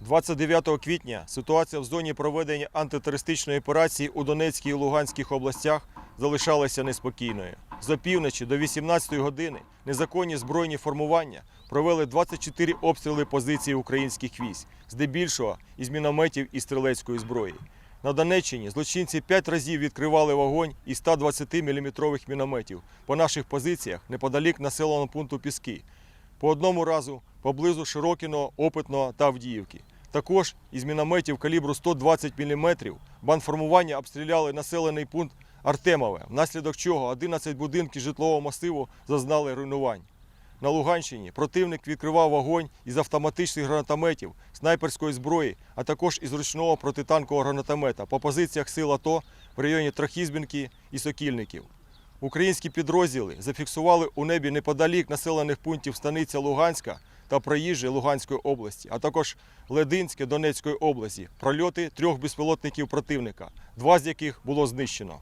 29 квітня ситуація в зоні проведення антитерористичної операції у Донецькій і Луганських областях залишалася неспокійною. З опівночі до 18 години незаконні збройні формування провели 24 обстріли позицій українських військ, здебільшого із мінометів і стрілецької зброї. На Донеччині злочинці п'ять разів відкривали вогонь із 120-мм мінометів по наших позиціях неподалік населеного пункту Піски. По одному разу поблизу Широкіного, Опитного та Авдіївки. Також із мінометів калібру 120 мм банформування обстріляли населений пункт Артемове, внаслідок чого 11 будинків житлового масиву зазнали руйнувань. На Луганщині противник відкривав вогонь із автоматичних гранатометів, снайперської зброї, а також із ручного протитанкового гранатомета по позиціях сил АТО в районі Трохізбінки і Сокільників. Українські підрозділи зафіксували у небі неподалік населених пунктів станиця Луганська та проїжджі Луганської області, а також Лединське Донецької області, прольоти трьох безпілотників противника, два з яких було знищено.